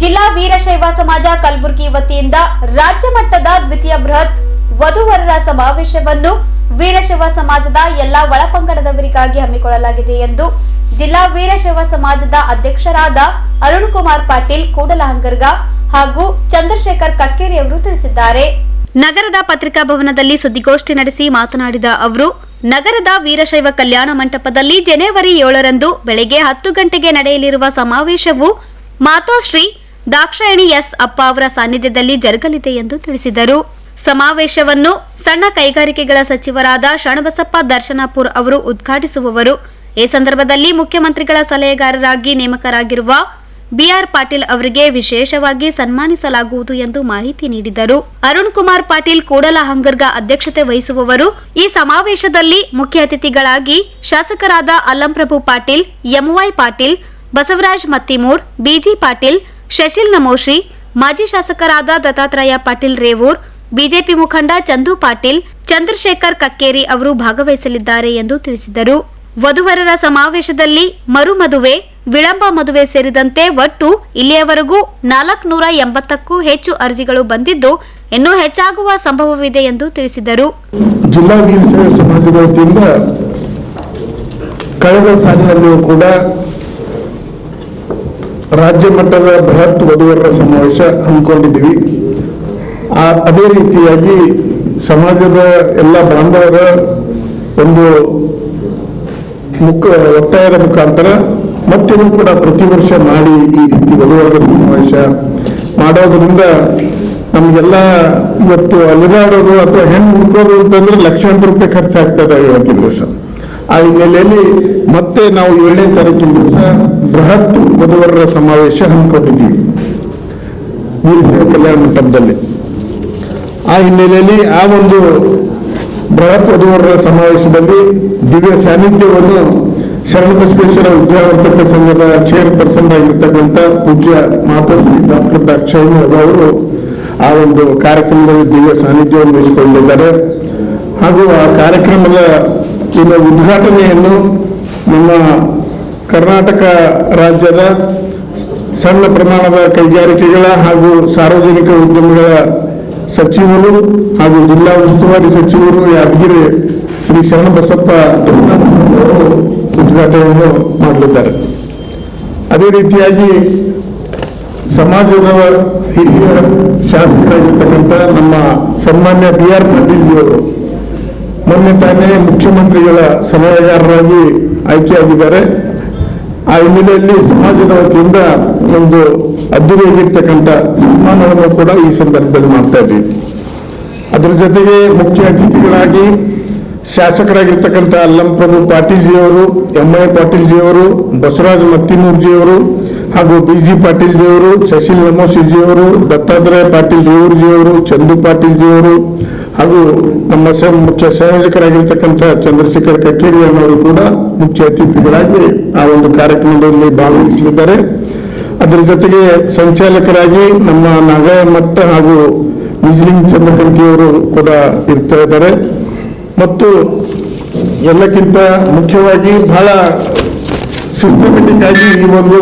ಜಿಲ್ಲಾ ವೀರಶೈವ ಸಮಾಜ ಕಲಬುರಗಿ ವತಿಯಿಂದ ರಾಜ್ಯ ಮಟ್ಟದ ದ್ವಿತೀಯ ಬೃಹತ್ ವಧುವರರ ಸಮಾವೇಶವನ್ನು ವೀರಶೈವ ಸಮಾಜದ ಎಲ್ಲಾ ಒಳಪಂಗಡದವರಿಗಾಗಿ ಹಮ್ಮಿಕೊಳ್ಳಲಾಗಿದೆ ಎಂದು ಜಿಲ್ಲಾ ವೀರಶೈವ ಸಮಾಜದ ಅಧ್ಯಕ್ಷರಾದ ಅರುಣ್ ಕುಮಾರ್ ಪಾಟೀಲ್ ಕೂಡಲಹಂಗರ್ಗ ಹಾಗೂ ಚಂದ್ರಶೇಖರ್ ಕಕ್ಕೇರಿ ಅವರು ತಿಳಿಸಿದ್ದಾರೆ. ನಗರದ ಪತ್ರಿಕಾ ಭವನದಲ್ಲಿ ಸುದ್ದಿಗೋಷ್ಠಿ ನಡೆಸಿ ಮಾತನಾಡಿದ ಅವರು, ನಗರದ ವೀರಶೈವ ಕಲ್ಯಾಣ ಮಂಟಪದಲ್ಲಿ ಜನವರಿ ಏಳರಂದು ಬೆಳಗ್ಗೆ ಹತ್ತು ಗಂಟೆಗೆ ನಡೆಯಲಿರುವ ಸಮಾವೇಶವು ಮಾತೋಶ್ರೀ ದಾಕ್ಷಾಯಣಿ ಎಸ್ ಅಪ್ಪ ಅವರ ಸಾನ್ನಿಧ್ಯದಲ್ಲಿ ಜರುಗಲಿದೆ ಎಂದು ತಿಳಿಸಿದರು. ಸಮಾವೇಶವನ್ನು ಸಣ್ಣ ಕೈಗಾರಿಕೆಗಳ ಸಚಿವರಾದ ಶರಣಬಸಪ್ಪ ದರ್ಶನಾಪುರ್ ಅವರು ಉದ್ಘಾಟಿಸುವವರು. ಈ ಸಂದರ್ಭದಲ್ಲಿ ಮುಖ್ಯಮಂತ್ರಿಗಳ ಸಲಹೆಗಾರರಾಗಿ ನೇಮಕರಾಗಿರುವ ಬಿಆರ್ ಪಾಟೀಲ್ ಅವರಿಗೆ ವಿಶೇಷವಾಗಿ ಸನ್ಮಾನಿಸಲಾಗುವುದು ಎಂದು ಮಾಹಿತಿ ನೀಡಿದರು. ಅರುಣ್ ಕುಮಾರ್ ಪಾಟೀಲ್ ಕೂಡಲಹಂಗರ್ಗ ಅಧ್ಯಕ್ಷತೆ ವಹಿಸುವವರು. ಈ ಸಮಾವೇಶದಲ್ಲಿ ಮುಖ್ಯ ಅತಿಥಿಗಳಾಗಿ ಶಾಸಕರಾದ Allamprabhu Patil, M Y Patil, Basavaraj Mattimur, B G Patil Shashil Namoshri, ಮಾಜಿ ಶಾಸಕರಾದ ದತ್ತಾತ್ರೇಯ ಪಾಟೀಲ್ ರೇವೂರ್, ಬಿಜೆಪಿ ಮುಖಂಡ ಚಂದು ಪಾಟೀಲ್, ಚಂದ್ರಶೇಖರ್ ಕಕ್ಕೇರಿ ಅವರು ಭಾಗವಹಿಸಲಿದ್ದಾರೆ ಎಂದು ತಿಳಿಸಿದರು. ವಧುವರರ ಸಮಾವೇಶದಲ್ಲಿ ಮರುಮದುವೆ ವಿಳಂಬ ಮದುವೆ ಸೇರಿದಂತೆ ಒಟ್ಟು ಇಲ್ಲಿಯವರೆಗೂ ನಾಲ್ಕುನೂರ ಎಂಬತ್ತಕ್ಕೂ ಹೆಚ್ಚು ಅರ್ಜಿಗಳು ಬಂದಿದ್ದು, ಇನ್ನೂ ಹೆಚ್ಚಾಗುವ ಸಂಭವವಿದೆ ಎಂದು ತಿಳಿಸಿದರು. ಜಿಲ್ಲಾ ಸಮಾಜದ ವತಿಯಿಂದ ಕಳೆದ ಸಾಲಿನಲ್ಲಿಯೂ ಕೂಡ ರಾಜ್ಯ ಮಟ್ಟದ ಬೃಹತ್ ವಧುವರರ ಸಮಾವೇಶ ಹಮ್ಮಿಕೊಂಡಿದ್ದೀವಿ. ಆ- ಅದೇ ರೀತಿಯಾಗಿ ಸಮಾಜದ ಎಲ್ಲ ಬಾಂಧವರ ಒಂದು ಮುಖ, ಒತ್ತಾಯದ ಮುಖಾಂತರ ಮತ್ತಿನ್ನೂ ಕೂಡ ಪ್ರತಿ ವರ್ಷ ಮಾಡಿ ಈ ರೀತಿ ವಧುವರರ ಸಮಾವೇಶ ಮಾಡೋದ್ರಿಂದ ನಮಗೆಲ್ಲ ಇವತ್ತು ಅಲೆದಾಡೋದು ಅಥವಾ ಹೆಣ್ಣು ಹುಡ್ಕೋದು ಅಂತಂದ್ರೆ ಲಕ್ಷಾಂತರ ರೂಪಾಯಿ ಖರ್ಚಾಗ್ತದೆ ಇವತ್ತಿನ ದಿವಸ. ಆ ಹಿನ್ನೆಲೆಯಲ್ಲಿ ಮತ್ತೆ ನಾವು ಏಳನೇ ತಾರೀಕಿನ ದಿವಸ ಬೃಹತ್ ವಧುವರರ ಸಮಾವೇಶ ಹಮ್ಮಿಕೊಂಡಿದ್ದೀವಿ. ವೀರಶೈವ ಕಲ್ಯಾಣ ಮಂಟಪದಲ್ಲಿ. ಆ ಹಿನ್ನೆಲೆಯಲ್ಲಿ ಆ ಒಂದು ಬೃಹತ್ ವಧುವರರ ಸಮಾವೇಶದಲ್ಲಿ ದಿವ್ಯ ಸಾನ್ನಿಧ್ಯವನ್ನು ಶರಣಬಸವೇಶ್ವರ ವಿದ್ಯಾವರ್ಧಕ ಸಂಘದ ಚೇರ್ಪರ್ಸನ್ ಆಗಿರ್ತಕ್ಕಂಥ ಪೂಜ್ಯ ಮಾತಾಶ್ರೀ ಡಾಕ್ಟರ್ ದಾಕ್ಷಾಯಿಣಿ ಅವರು ಆ ಒಂದು ಕಾರ್ಯಕ್ರಮದಲ್ಲಿ ದಿವ್ಯ ಸಾನ್ನಿಧ್ಯವನ್ನು ವಹಿಸಿಕೊಂಡಿದ್ದಾರೆ. ಹಾಗೂ ಆ ಕಾರ್ಯಕ್ರಮದ ಇನ್ನು ಉದ್ಘಾಟನೆಯನ್ನು ನಮ್ಮ ಕರ್ನಾಟಕ ರಾಜ್ಯದ ಸಣ್ಣ ಪ್ರಮಾಣದ ಕೈಗಾರಿಕೆಗಳ ಹಾಗೂ ಸಾರ್ವಜನಿಕ ಉದ್ಯಮಗಳ ಸಚಿವರು ಹಾಗೂ ಜಿಲ್ಲಾ ಉಸ್ತುವಾರಿ ಸಚಿವರು ಯಾದಗಿರಿ ಶ್ರೀ ಶರಣಬಸಪ್ಪ ಅವರು ಉದ್ಘಾಟನೆಯನ್ನು ಮಾಡಲಿದ್ದಾರೆ. ಅದೇ ರೀತಿಯಾಗಿ ಸಮಾಜದ ಹಿರಿಯ ಶಾಸಕರಾಗಿರ್ತಕ್ಕಂಥ ನಮ್ಮ ಸನ್ಮಾನ್ಯ ಬಿ ಆರ್ ಪಾಟೀಲ್ಜಿಯವರು ಮೊನ್ನೆ ತಾನೇ ಮುಖ್ಯಮಂತ್ರಿಗಳ ಸಲಹೆಗಾರರಾಗಿ ಆಯ್ಕೆಯಾಗಿದ್ದಾರೆ. ಆ ಹಿನ್ನೆಲೆಯಲ್ಲಿ ಸಮಾಜದ ವತಿಯಿಂದ ಒಂದು ಅದ್ದೂರಿಯಾಗಿರ್ತಕ್ಕಂಥ ಸನ್ಮಾನವನ್ನು ಕೂಡ ಈ ಸಂದರ್ಭದಲ್ಲಿ ಮಾಡ್ತಾ ಇದ್ದೀವಿ ಅದರ ಜೊತೆಗೆ ಮುಖ್ಯ ಅತಿಥಿಗಳಾಗಿ ಶಾಸಕರಾಗಿರ್ತಕ್ಕಂಥ ಅಲ್ಲಂಪ್ರಭು ಪಾಟೀಲ್ಜಿಯವರು, ಎಂ ಪಾಟೀಲ್ ಜಿಯವರು ಬಸವರಾಜ ಮತ್ತಿಮೂರ್ಜಿಯವರು ಹಾಗೂ ಬಿ ಜಿ ಪಾಟೀಲ್ಜಿಯವರು ಶಶಿಲ್ ಜಿಯವರು ದತ್ತಾತ್ರೇಯ ಪಾಟೀಲ್ ರೇವೂರ್ಜಿಯವರು ಚಂದು ಪಾಟೀಲ್ಜಿಯವರು ಹಾಗೂ ನಮ್ಮ ಮುಖ್ಯ ಸಂಯೋಜಕರಾಗಿರ್ತಕ್ಕಂಥ ಚಂದ್ರಶೇಖರ್ ಕಕ್ಕೇರಿ ಅನ್ನೋರು ಕೂಡ ಮುಖ್ಯ ಅತಿಥಿಗಳಾಗಿ ಆ ಒಂದು ಕಾರ್ಯಕ್ರಮದಲ್ಲಿ ಭಾಗವಹಿಸಲಿದ್ದಾರೆ. ಅದರ ಜೊತೆಗೆ ಸಂಚಾಲಕರಾಗಿ ನಮ್ಮ ನಾಗಾಯ ಮಟ್ಟ ಹಾಗೂ ನಿಜಲಿಂಗ್ ಚಂದ್ರಕಂಟಿಯವರು ಕೂಡ ಇರ್ತಾ ಇದ್ದಾರೆ. ಮತ್ತು ಎಲ್ಲಕ್ಕಿಂತ ಮುಖ್ಯವಾಗಿ ಬಹಳ ಸಿಸ್ಟಮೆಟಿಕ್ ಆಗಿ ಈ ಒಂದು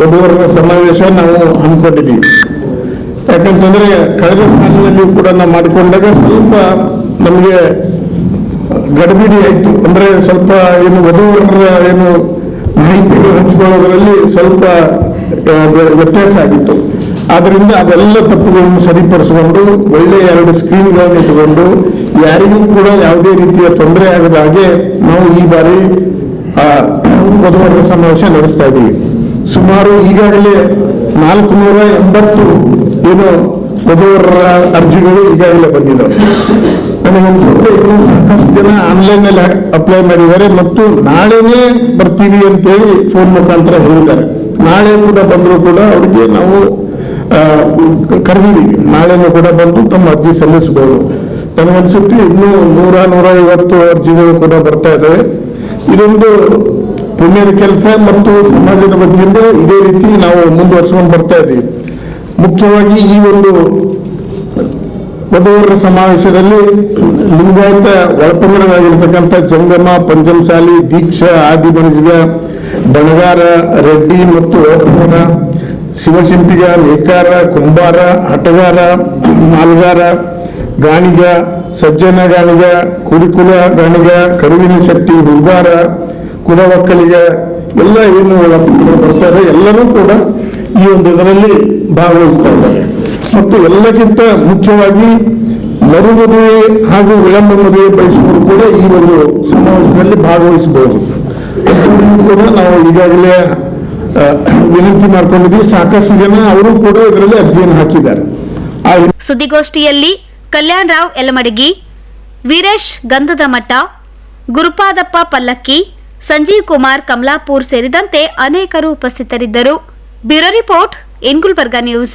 ವಧುವರರ ಸಮಾವೇಶ ನಾವು ಹಮ್ಮಿಕೊಂಡಿದ್ದೀವಿ. ಯಾಕಂತಂದ್ರೆ ಕಳೆದ ಸಾಲಿನಲ್ಲಿ ಕೂಡ ನಾವು ಮಾಡಿಕೊಂಡಾಗ ಸ್ವಲ್ಪ ನಮಗೆ ಗಡಿಬಿಡಿ ಆಯಿತು. ಅಂದ್ರೆ ಸ್ವಲ್ಪ ಏನು ವಧುವರರ ಏನು ಮಾಹಿತಿಗಳು ಹಂಚಿಕೊಳ್ಳೋದ್ರಲ್ಲಿ ಸ್ವಲ್ಪ ವ್ಯತ್ಯಾಸ ಆಗಿತ್ತು. ಆದ್ದರಿಂದ ಅದೆಲ್ಲ ತಪ್ಪುಗಳನ್ನು ಸರಿಪಡಿಸಿಕೊಂಡು ಒಳ್ಳೆಯ ಎರಡು ಸ್ಕ್ರೀನ್ಗಳನ್ನು ಇಟ್ಟುಕೊಂಡು, ಯಾರಿಗೂ ಕೂಡ ಯಾವುದೇ ರೀತಿಯ ತೊಂದರೆ ಆಗದ ಹಾಗೆ ನಾವು ಈ ಬಾರಿ ವಧುವರರ ಸಮಾವೇಶ ನಡೆಸ್ತಾ ಇದ್ದೀವಿ. ಸುಮಾರು ಈಗಾಗಲೇ ನಾಲ್ಕು ನೂರ ಎಂಬತ್ತು ಏನು ವಧುವರರ ಅರ್ಜಿಗಳು ಈಗಾಗಲೇ ಬಂದಿದ್ದಾವೆ. ನನಗನ್ಸುತ್ತೆ ಇನ್ನೂ ಸಾಕಷ್ಟು ಜನ ಆನ್ಲೈನ್ ಅಲ್ಲಿ ಅಪ್ಲೈ ಮಾಡಿದ್ದಾರೆ ಮತ್ತು ನಾಳೆನೇ ಬರ್ತೀವಿ ಅಂತೇಳಿ ಫೋನ್ ಮುಖಾಂತರ ಹೇಳಿದ್ದಾರೆ. ನಾಳೆ ಕೂಡ ಬಂದರೂ ಕೂಡ ಅವ್ರಿಗೆ ನಾವು ಕರೆದಿದ್ದೀವಿ. ನಾಳೆನೂ ಕೂಡ ಬಂದು ತಮ್ಮ ಅರ್ಜಿ ಸಲ್ಲಿಸಬಹುದು. ನನಗನ್ಸುತ್ತೆ ಇನ್ನೂ ನೂರ ನೂರ ಐವತ್ತು ಅರ್ಜಿಗಳು ಕೂಡ ಬರ್ತಾ ಇದ್ದಾವೆ. ಇದೊಂದು ಪುಣ್ಯದ ಕೆಲಸ ಮತ್ತು ಸಮಾಜದ ವತಿಯಿಂದ ಇದೇ ರೀತಿ ನಾವು ಮುಂದುವರ್ಸ್ಕೊಂಡು ಬರ್ತಾ ಇದ್ದೀವಿ. ಮುಖ್ಯವಾಗಿ ಈ ಒಂದು ವಧುವರರ ಸಮಾವೇಶದಲ್ಲಿ ಲಿಂಗಾಯತ ಒಳಪಂಗಡವಾಗಿರ್ತಕ್ಕಂಥ ಜಂಗಮ, ಪಂಚಮಸಾಲಿ, ದೀಕ್ಷಾ, ಆದಿ ಬಣಜಿಗ ಬಣಗಾರ, ರೆಡ್ಡಿ ಮತ್ತು ಒಳಪಂಗಡ, ಶಿವಶಿಂಪಿಗ, ನೇಕಾರ, ಕುಂಬಾರ, ಹಟಗಾರ, ಮಾಲ್ಗಾರ, ಗಾಣಿಗ ಸಜ್ಜನ ಗಾಣಿಗ ಕುರಿಕುಲ, ಗಾಣಿಗ, ಕರುವಿನ ಶೆಟ್ಟಿ, ಹುಲ್ಗಾರ ಕುಲ ಒಕ್ಕಲಿಗ ಎಲ್ಲ ಏನು ಬರ್ತಾರೆ, ಎಲ್ಲರೂ ಕೂಡ ಈ ಒಂದು ಇದರಲ್ಲಿ ಭಾಗವಹಿಸ್ತಾ ಇದ್ದಾರೆ. ಮತ್ತು ಎಲ್ಲಕ್ಕಿಂತ ಮುಖ್ಯವಾಗಿ ಮರುಮದುವೆ ಹಾಗೂ ವಿಳಂಬ ಮದುವೆ ಕೂಡ ಈ ಒಂದು ಸಮಾವೇಶದಲ್ಲಿ ಭಾಗವಹಿಸಬಹುದು. ಕೂಡ ನಾವು ಈಗಾಗಲೇ ವಿನಂತಿ ಮಾಡ್ಕೊಂಡಿದ್ವಿ ಸಾಕಷ್ಟು ಜನ ಅವರು ಕೂಡ ಇದರಲ್ಲಿ ಅರ್ಜಿಯನ್ನು ಹಾಕಿದ್ದಾರೆ. ಸುದ್ದಿಗೋಷ್ಠಿಯಲ್ಲಿ ಕಲ್ಯಾಣ ರಾವ್ ಯಲಮಡಗಿ, ವೀರೇಶ್ ಗಂಧದ ಮಠ ಗುರುಪಾದಪ್ಪ ಪಲ್ಲಕ್ಕಿ ಸಂಜೀವ್ ಕುಮಾರ್ ಕಮಲಾಪುರ್ ಸೇರಿದಂತೆ ಅನೇಕರು ಉಪಸ್ಥಿತರಿದ್ದರು. Bureau report in Gulbarga news.